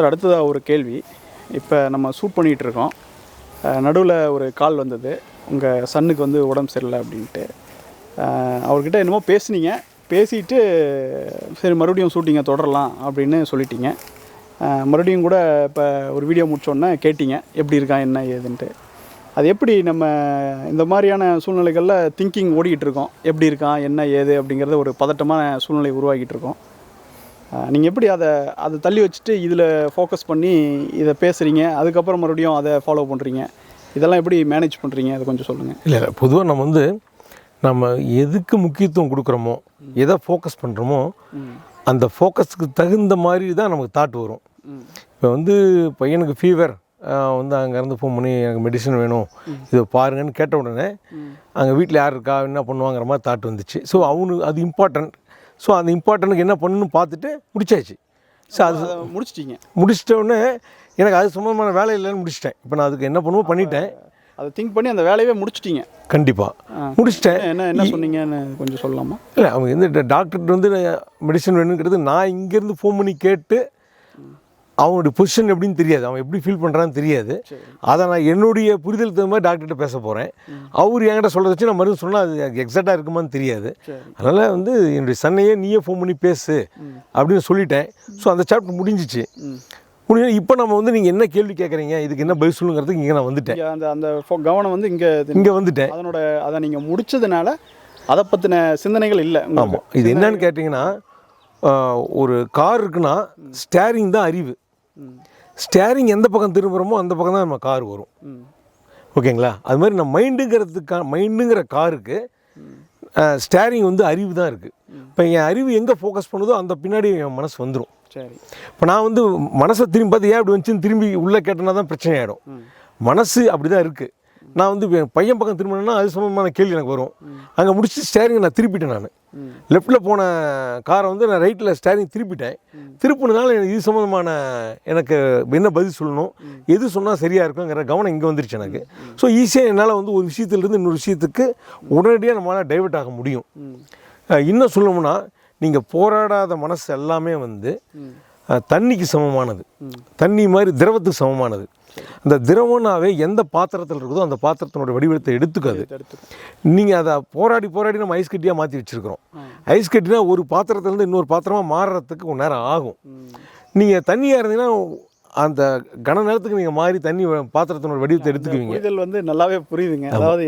Sir அடுத்ததாக ஒரு கேள்வி. இப்போ நம்ம ஷூட் பண்ணிகிட்டு இருக்கோம். நடுவில் ஒரு கால் வந்தது. உங்கள் சன்னுக்கு வந்து உடம்பு சரியில்லை அப்படின்ட்டு. அவர்கிட்ட என்னமோ பேசுனீங்க. பேசிட்டு சரி மறுபடியும் ஷூட்டிங்கை தொடரலாம் அப்படின்னு சொல்லிட்டீங்க. மறுபடியும் கூட இப்போ ஒரு வீடியோ முடிச்சோன்னே கேட்டீங்க. எப்படி இருக்கான் என்ன ஏதுன்ட்டு. அது எப்படி நம்ம இந்த மாதிரியான சூழ்நிலைகளில் திங்கிங் ஓடிக்கிட்டு இருக்கோம். எப்படி இருக்கான் என்ன ஏது அப்படிங்கிறத ஒரு பதட்டமான சூழ்நிலை உருவாக்கிட்டு இருக்கோம். நீங்கள் எப்படி அதை அதை தள்ளி வச்சுட்டு இதில் ஃபோக்கஸ் பண்ணி இதை பேசுகிறீங்க அதுக்கப்புறம் மறுபடியும் அதை ஃபாலோ பண்ணுறீங்க இதெல்லாம் எப்படி மேனேஜ் பண்ணுறீங்க அதை கொஞ்சம் சொல்லுங்கள் இல்லை இல்லை. பொதுவாக நம்ம வந்து நம்ம எதுக்கு முக்கியத்துவம் கொடுக்குறோமோ எதை ஃபோக்கஸ் பண்ணுறோமோ அந்த ஃபோக்கஸ்க்கு தகுந்த மாதிரி தான் நமக்கு தாட் வரும். இப்போ வந்து பையனுக்கு ஃபீவர் வந்து அங்கேருந்து ஃபோன் பண்ணி எனக்கு மெடிசன் வேணும். இதை பாருங்கன்னு கேட்ட உடனே அங்கே வீட்டில் யார் இருக்கா என்ன பண்ணுவாங்கிற மாதிரி தாட் வந்துச்சு. ஸோ அவனுக்கு அது இம்பார்ட்டன்ட் ஸோ அந்த இம்பார்ட்டனுக்கு என்ன பண்ணணும்னு பார்த்துட்டு முடிச்சாச்சு. ஸோ அது முடிச்சிட்டீங்க. முடிச்சிட்ட உடனே எனக்கு அது சம்மந்தமான வேலை இல்லைன்னு முடிச்சிட்டேன். இப்போ நான் அதுக்கு என்ன பண்ணுவோம் பண்ணிட்டேன். அதை திங்க் பண்ணி அந்த வேலையவே முடிச்சிட்டீங்க. கண்டிப்பாக முடிச்சிட்டேன். என்ன என்ன சொன்னீங்கன்னு கொஞ்சம் சொல்லலாமா? இல்லை அவங்க வந்து டாக்டர்கிட்ட வந்து மெடிசன் வேணுங்கிறது நான் இங்கேருந்து ஃபோன் பண்ணி கேட்டு அவனுடைய பொசிஷன் எப்படின்னு தெரியாது. அவன் எப்படி ஃபீல் பண்ணுறான்னு தெரியாது. அதை நான் என்னுடைய புரிதல் தகுந்த மாதிரி டாக்டர்கிட்ட பேச போகிறேன் அவர் என்கிட்ட சொல்கிறத வச்சு நான் மறுபடியும் சொன்னால் அது எக்ஸாக்டாக இருக்குமான்னு தெரியாது. அதனால் வந்து என்னுடைய சன்னையே நீயே ஃபோன் பண்ணி பேசு அப்படின்னு சொல்லிட்டேன். ஸோ அந்த சாப்டர் முடிஞ்சிச்சு. முடிஞ்சு இப்போ நம்ம வந்து நீங்கள் என்ன கேள்வி கேட்குறீங்க இதுக்கு என்ன பதில் சொல்லுங்கிறதுக்கு இங்கே நான் வந்துட்டேன். அந்த அந்த கவனம் வந்து இங்கே இங்கே வந்துட்டேன். அதனோட அதை நீங்கள் முடிச்சதுனால அதை பற்றின சிந்தனைகள் இல்லை ஆமாம் இது என்னன்னு கேட்டிங்கன்னா ஒரு கார் இருக்குன்னா ஸ்டேரிங் தான் அறிவு. ஸ்டேரிங் எந்த பக்கம் திரும்புகிறோமோ அந்த பக்கம் தான் நம்ம கார் வரும். ஓகேங்களா அது மாதிரி நம்ம மைண்டுங்கிறதுக்கா மைண்டுங்கிற காருக்கு ஸ்டேரிங் வந்து அறிவு தான் இருக்குது இப்போ என் அறிவு எங்கே ஃபோக்கஸ் பண்ணுதோ அந்த பின்னாடி என் மனசு வந்துடும் சரி. இப்போ நான் வந்து மனசை திரும்பி பார்த்து ஏன் அப்படி வந்துச்சுன்னு திரும்பி உள்ளே கேட்டேன்னா தான் பிரச்சனை ஆகிடும் மனசு அப்படி தான் இருக்குது நான் வந்து என் பையன் பக்கம் திரும்பினேன்னா அது சம்பந்தமான கேள்வி எனக்கு வரும். அங்கே முடிச்சு ஸ்டேரிங் நான் திருப்பிட்டேன் நான். லெஃப்ட்டில் போன காரை வந்து நான் ரைட்டில் ஸ்டேரிங் திருப்பிட்டேன். திருப்பினதுனால எனக்கு இது சம்மந்தமான எனக்கு என்ன பதில் சொல்லணும் எது சொன்னால் சரியாக இருக்குங்கிற கவனம் இங்கே வந்துருச்சு எனக்கு. ஸோ ஈஸியாக என்னால் வந்து ஒரு விஷயத்துலேருந்து இன்னொரு விஷயத்துக்கு உடனடியாக நம்மளால் டைவர்ட் ஆக முடியும். இன்னும் சொல்லணும்னா நீங்கள் போராடாத மனசு எல்லாமே வந்து தண்ணிக்கு சமமானது. தண்ணி மாதிரி திரவத்துக்கு சமமானது. அந்த திரவம்னாவே எந்த பாத்திரத்தில் இருக்குதோ அந்த பாத்திரத்தினோட வடிவத்தை எடுத்துக்காது. நீங்கள் அதை போராடி போராடி நம்ம ஐஸ் கட்டியாக மாற்றி வச்சுருக்கிறோம். ஐஸ் கட்டினா ஒரு பாத்திரத்துலேருந்து இன்னொரு பாத்திரமாக மாறுறதுக்கு கொஞ்ச நேரம் ஆகும். நீங்கள் தண்ணியாக இருந்தீங்கன்னா அந்த கன நேரத்துக்கு நீங்கள் மாறி தண்ணி பாத்திரத்தினோட வடிவத்தை எடுத்துக்குவீங்க. புரிதல் வந்து நல்லாவே புரியுதுங்க. அதாவது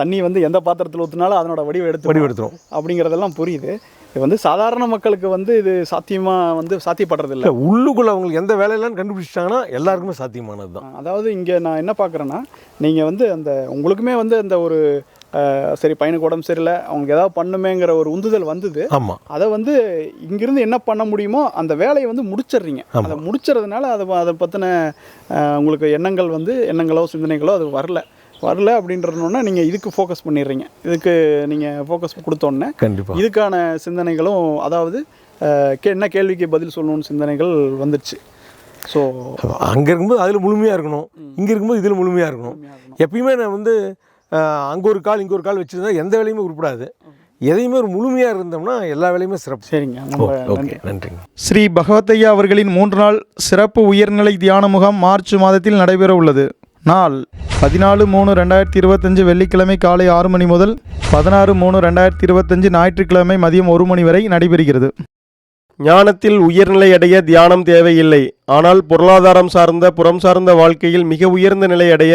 தண்ணி வந்து எந்த பாத்திரத்தில் ஊற்றினாலும் அதனோட வடிவம் எடுத்து வடிவெடுத்துரும். அப்படிங்கிறதெல்லாம் புரியுது. இது வந்து சாதாரண மக்களுக்கு வந்து இது சாத்தியமா வந்து சாத்தியப்படுறது இல்லை உள்ளுக்குள்ளே அவங்களுக்கு எந்த வேலையெல்லாம் கண்டுபிடிச்சிட்டாங்கன்னா எல்லாருக்குமே சாத்தியமானது தான் அதாவது இங்கே நான் என்ன பார்க்குறேன்னா நீங்கள் வந்து அந்த உங்களுக்குமே வந்து அந்த ஒரு சரி பையனுக்கு உடம்பு சரியில்லை அவங்களுக்கு ஏதாவது பண்ணுமேங்கிற ஒரு உந்துதல் வந்தது. ஆமாம் அதை வந்து இங்கிருந்து என்ன பண்ண முடியுமோ அந்த வேலையை வந்து முடிச்சிடுறீங்க. அதை முடிச்சறதுனால அதை அதை பற்றின உங்களுக்கு எண்ணங்கள் வந்து எண்ணங்களோ சிந்தனைகளோ அது வரல. வரல அப்படின்றதுனா நீங்கள் இதுக்கு ஃபோக்கஸ் பண்ணிடுறீங்க. இதுக்கு நீங்கள் ஃபோக்கஸ் கொடுத்தோன்னே கண்டிப்பாக இதுக்கான சிந்தனைகளும் அதாவது கே- என்ன கேள்விக்கு பதில் சொல்லணும்னு சிந்தனைகள் வந்துடுச்சு ஸோ அங்கே இருக்கும்போது அதில் முழுமையாக இருக்கணும். இங்கே இருக்கும்போது இதில் முழுமையாக இருக்கணும். எப்பயுமே நான் வந்து அங்கே ஒரு கால் இங்கே ஒரு கால் வச்சுருந்தா எந்த வேலையுமே உருப்படாது. எதையுமே ஒரு முழுமையாக இருந்தோம்னா எல்லா வேலையுமே சிறப்பு. சரிங்க. ஓகே. நன்றிங்க. ஸ்ரீ பகவத்தையா அவர்களின் மூன்று நாள் சிறப்பு உயர்நிலை தியான முகாம் மார்ச் மாதத்தில் நடைபெற உள்ளது. நாள் பதினாலு மூணு ரெண்டாயிரத்தி இருபத்தஞ்சு வெள்ளிக்கிழமை காலை ஆறு மணி முதல் பதினாறு மூணு ரெண்டாயிரத்தி இருபத்தஞ்சு ஞாயிற்றுக்கிழமை மதியம் ஒரு மணி வரை நடைபெறுகிறது. ஞானத்தில் உயர்நிலை அடைய தியானம் தேவையில்லை. ஆனால் பொருளாதாரம் சார்ந்த புறம் சார்ந்த வாழ்க்கையில் மிக உயர்ந்த நிலை அடைய